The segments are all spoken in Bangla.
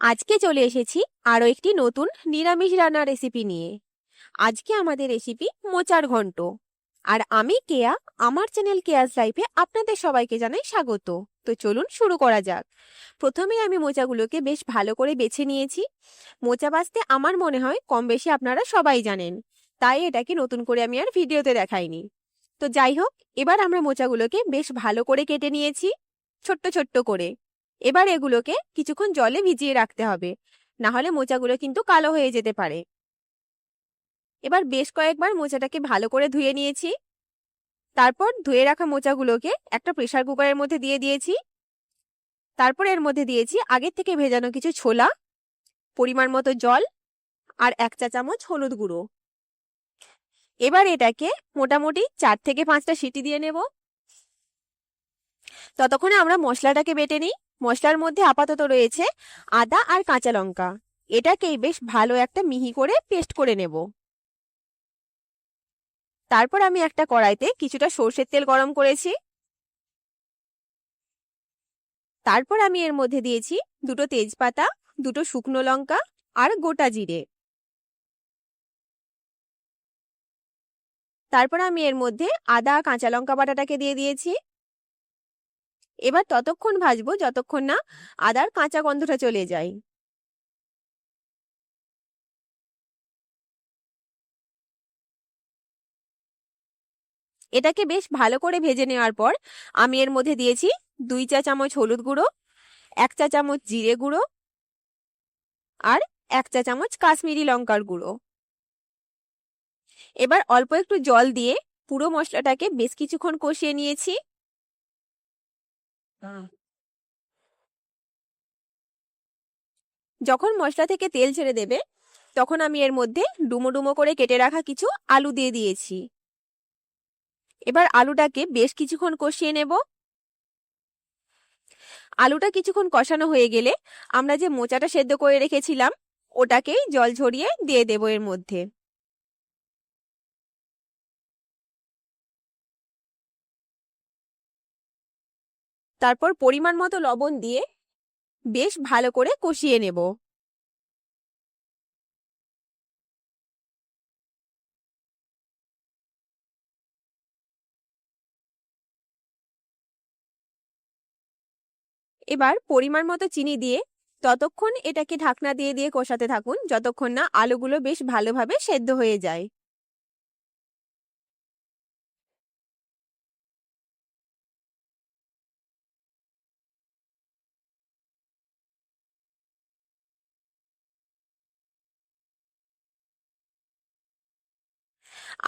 আজকে চলে এসেছি আরও একটি নতুন নিরামিষ রান্নার রেসিপি নিয়ে। আজকে আমাদের রেসিপি মোচার ঘন্ট। আর আমি কেয়া, আমার চ্যানেল কেয়াস লাইফে আপনাদের সবাইকে জানাই স্বাগত। তো চলুন শুরু করা যাক। প্রথমে আমি মোচাগুলোকে বেশ ভালো করে বেছে নিয়েছি। মোচা বাছতে আমার মনে হয় কম বেশি আপনারা সবাই জানেন। তাই এটাকে নতুন করে আমি আর ভিডিওতে দেখাইনি। তো যাই হোক, এবার আমরা মোচাগুলোকে বেশ ভালো করে কেটে নিয়েছি, ছোট্ট ছোট্ট করে। এবার এগুলোকে কিছুক্ষণ জলে ভিজিয়ে রাখতে হবে। না হলে মোচাগুলো কিন্তু কালো হয়ে যেতে পারে। এবার বেশ কয়েকবার মোচাটাকে ভালো করে ধুয়ে নিয়েছি। তারপর ধুয়ে রাখা মোচাগুলোকে একটা প্রেশার কুকারের মধ্যে দিয়ে দিয়েছি। তারপর এর মধ্যে দিয়েছি আগের থেকে ভেজানো কিছু ছোলা, পরিমাণ মতো জল আর এক চা চামচ হলুদ গুঁড়ো। এবার এটাকে মোটামুটি চার থেকে পাঁচটা সিটি দিয়ে নেব। ততক্ষণে আমরা মশলাটাকে বেটে নিই। মশলার মধ্যে আপাতত রয়েছে আদা আর কাঁচা লঙ্কা। এটাকেই বেশ ভালো একটা মিহি করে পেস্ট করে নেব। তারপর আমি একটা কড়াইতে কিছুটা সর্ষের তেল গরম করেছি। তারপর আমি এর মধ্যে দিয়েছি দুটো তেজপাতা, দুটো শুকনো লঙ্কা আর গোটা জিরে। তারপর আমি এর মধ্যে আদা কাঁচা লঙ্কা বাটাটাকে দিয়ে দিয়েছি। এবার ততক্ষণ ভাজবো, যতক্ষণ না আদার কাঁচা গন্ধটা চলে যায়। এটাকে বেশ ভালো করে ভেজে নেওয়ার পর আমি এর মধ্যে দিয়েছি দুই চা চামচ হলুদ গুঁড়ো, এক চা চামচ জিরে গুঁড়ো আর এক চা চামচ কাশ্মীরি লঙ্কার গুঁড়ো। এবার অল্প একটু জল দিয়ে পুরো মশলাটাকে বেশ কিছুক্ষণ কষিয়ে নিয়েছি। যখন মশলা থেকে তেল ছেড়ে দেবে, তখন আমি এর মধ্যে ডুমো ডুমো করে কেটে রাখা কিছু আলু দিয়ে দিয়েছি। এবার আলুটাকে বেশ কিছুক্ষণ কষিয়ে নেব। আলুটা কিছুক্ষণ কষানো হয়ে গেলে আমরা যে মোচাটা সেদ্ধ করে রেখেছিলাম, ওটাকেই জল ঝরিয়ে দিয়ে দেবো এর মধ্যে। তারপর পরিমাণ মতো লবণ দিয়ে বেশ ভালো করে কষিয়ে নেব। এবার পরিমাণ মতো চিনি দিয়ে ততক্ষণ এটাকে ঢাকনা দিয়ে দিয়ে কষাতে থাকুন, যতক্ষণ না আলুগুলো বেশ ভালোভাবে সেদ্ধ হয়ে যায়।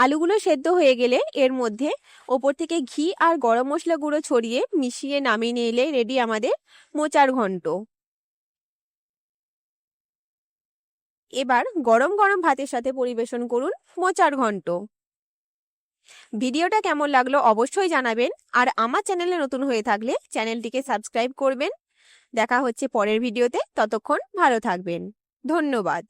আলুগুলো সেদ্ধ হয়ে গেলে এর মধ্যে ওপর থেকে ঘি আর গরম মশলা গুঁড়ো ছড়িয়ে মিশিয়ে নামিয়ে নিলে রেডি আমাদের মোচার ঘন্ট। এবার গরম গরম ভাতের সাথে পরিবেশন করুন মোচার ঘন্ট। ভিডিওটা কেমন লাগল অবশ্যই জানাবেন আর আমার চ্যানেলে নতুন হয়ে থাকলে চ্যানেলটিকে সাবস্ক্রাইব করবেন। দেখা হচ্ছে পরের ভিডিওতে, ততক্ষণ ভালো থাকবেন। ধন্যবাদ।